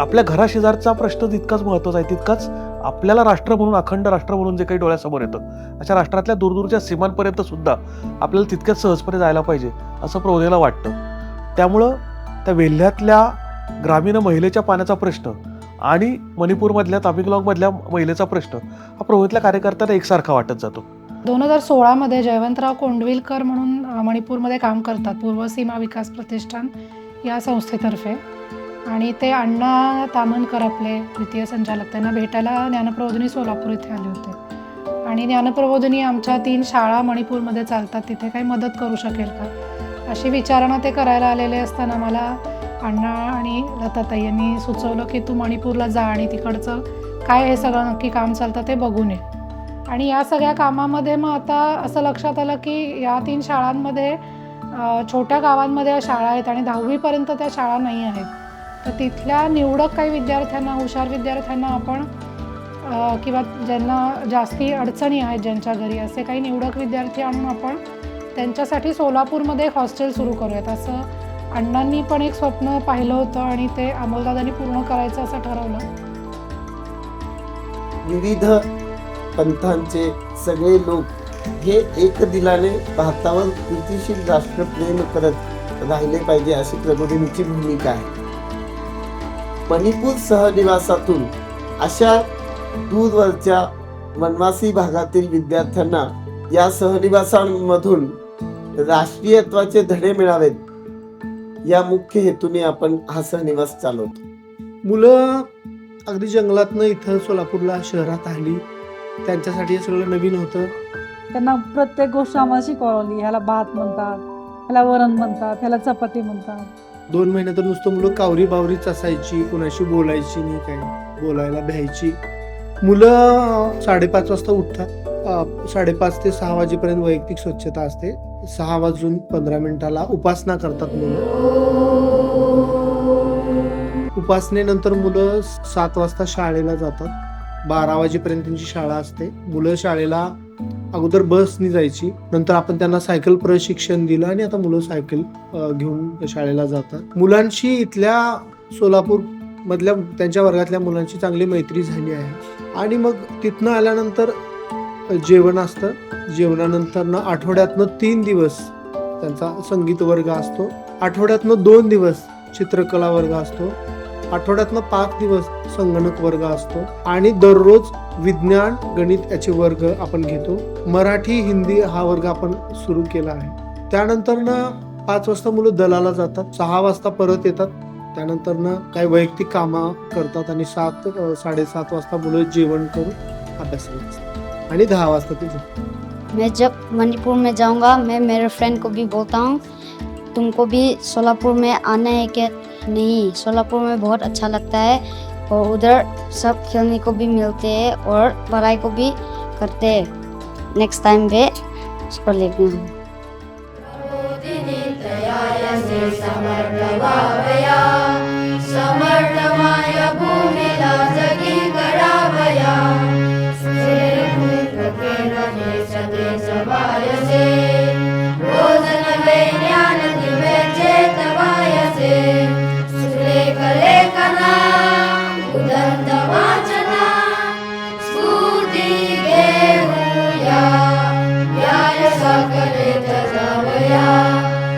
आपल्या घराशेजारचा प्रश्न तितकाच महत्त्वाचा आहे तितकाच आपल्याला राष्ट्र म्हणून अखंड राष्ट्र म्हणून जे काही डोळ्यासमोर येतं अशा राष्ट्रातल्या दूरदूरच्या सीमांपर्यंत सुद्धा आपल्याला तितक्याच सहजपणे जायला पाहिजे असं प्रौढेला वाटतं. त्यामुळं त्या वेल्ह्यातल्या ग्रामीण महिलेच्या पाण्याचा प्रश्न आणि मणिपूरमधल्या तामिंगलाँगमधल्या महिलेचा प्रश्न हा प्रबोधेतल्या कार्यकर्त्यांना एकसारखा वाटत जातो. दोन हजार सोळामध्ये जयवंतराव कोंडविलकर म्हणून मणिपूरमध्ये काम करतात पूर्व सीमा विकास प्रतिष्ठान या संस्थेतर्फे. आणि ते अण्णा तामनकर आपले द्वितीय संचालक. त्यांना भेटायला ज्ञानप्रबोधिनी सोलापूर इथे आले होते. आणि ज्ञानप्रबोधिनी आमच्या तीन शाळा मणिपूरमध्ये चालतात. तिथे काही मदत करू शकेल का? अशी विचारणा ते करायला आलेले असताना मला अण्णा आणि लताताई यांनी सुचवलं की तू मणिपूरला जा आणि तिकडचं काय हे सगळं नक्की काम चालतं ते बघून ये. आणि या सगळ्या कामामध्ये मग आता असं लक्षात आलं की या तीन शाळांमध्ये छोट्या गावांमध्ये या शाळा आहेत आणि दहावीपर्यंत त्या शाळा नाही आहेत. तर तिथल्या निवडक काही विद्यार्थ्यांना हुशार विद्यार्थ्यांना आपण किंवा ज्यांना जास्ती अडचणी आहेत ज्यांच्या घरी असे काही निवडक विद्यार्थी आणून आपण त्यांच्यासाठी सोलापूरमध्ये एक हॉस्टेल सुरू करूयात. असं अण्णांनी पण एक स्वप्न पाहिलं होतं आणि ते अमोलदादांनी पूर्ण करायचं असं ठरवलं. विविध पंथांचे सगळे लोक हे एक दिलाने भारतावर कृतीशील राष्ट्रप्रेम करत राहिले पाहिजे अशी प्रबोधिनीची भूमिका आहे. मणिपूर सहनिवासातून अशा दूरवरच्या वनवासी भागातील विद्यार्थ्यांना या सहनिवासांमधून राष्ट्रीयत्वाचे धडे मिळावेत या मुख्य हेतूने आपण हा सहनिवास चालवतो. मुलं अगदी जंगलातनं इथं सोलापूरला शहरात आली त्यांच्यासाठी हे सगळं नवीन होतं. त्यांना प्रत्येक गोष्ट आम्हाला शिकवली ह्याला भात म्हणतात ह्याला वरण म्हणतात ह्याला चपाती म्हणतात. दोन महिने तर नुसतं मुलं कावरी बावरीच असायची कुणाशी बोलायची नाही काही. बोलायला भ्यायची. मुलं साडेपाच वाजता उठतात. साडेपाच ते सहा वाजेपर्यंत वैयक्तिक स्वच्छता असते. सहा वाजून पंधरा मिनिटाला उपासना करतात मुलं. उपासनेनंतर मुलं सात वाजता शाळेला जातात. बारा वाजेपर्यंत त्यांची शाळा असते. मुलं शाळेला अगोदर बसनी जायची. नंतर आपण त्यांना सायकल प्रशिक्षण दिलं आणि आता मुलं सायकल घेऊन शाळेला जातात. मुलांशी इथल्या सोलापूर मधल्या त्यांच्या वर्गातल्या मुलांची चांगली मैत्री झाली आहे. आणि मग तिथनं आल्यानंतर जेवण असतं. जेवणानंतर आठवड्यातनं तीन दिवस त्यांचा संगीत वर्ग असतो. आठवड्यातनं दोन दिवस चित्रकला वर्ग असतो. आठवड्यातनं पाच दिवस संगणक वर्ग असतो आणि दररोज विज्ञान गणित याचे वर्ग आपण घेतो. मराठी हिंदी हा वर्ग आपण सुरू केला आहे. त्यानंतर ना पाच वाजता मुलं दलाला जातात सहा वाजता परत येतात. त्यानंतर ना काही वैयक्तिक कामं करतात आणि सात साडेसात वाजता मुलं जेवण करून अभ्यासाला आणि दहा वाजता ते मैं जब मणिपुर में जाऊंगा मैं मेरे फ्रेंड को भी बोलता हूँ तुमको भी सोलापुर में आना है क्या? नहीं, सोलापुर में बहुत अच्छा लगता है और उधर सब खेलने को भी मिलते हैं और पढ़ाई को भी करते हैं। नेक्स्ट टाइम वे उसको लेके हम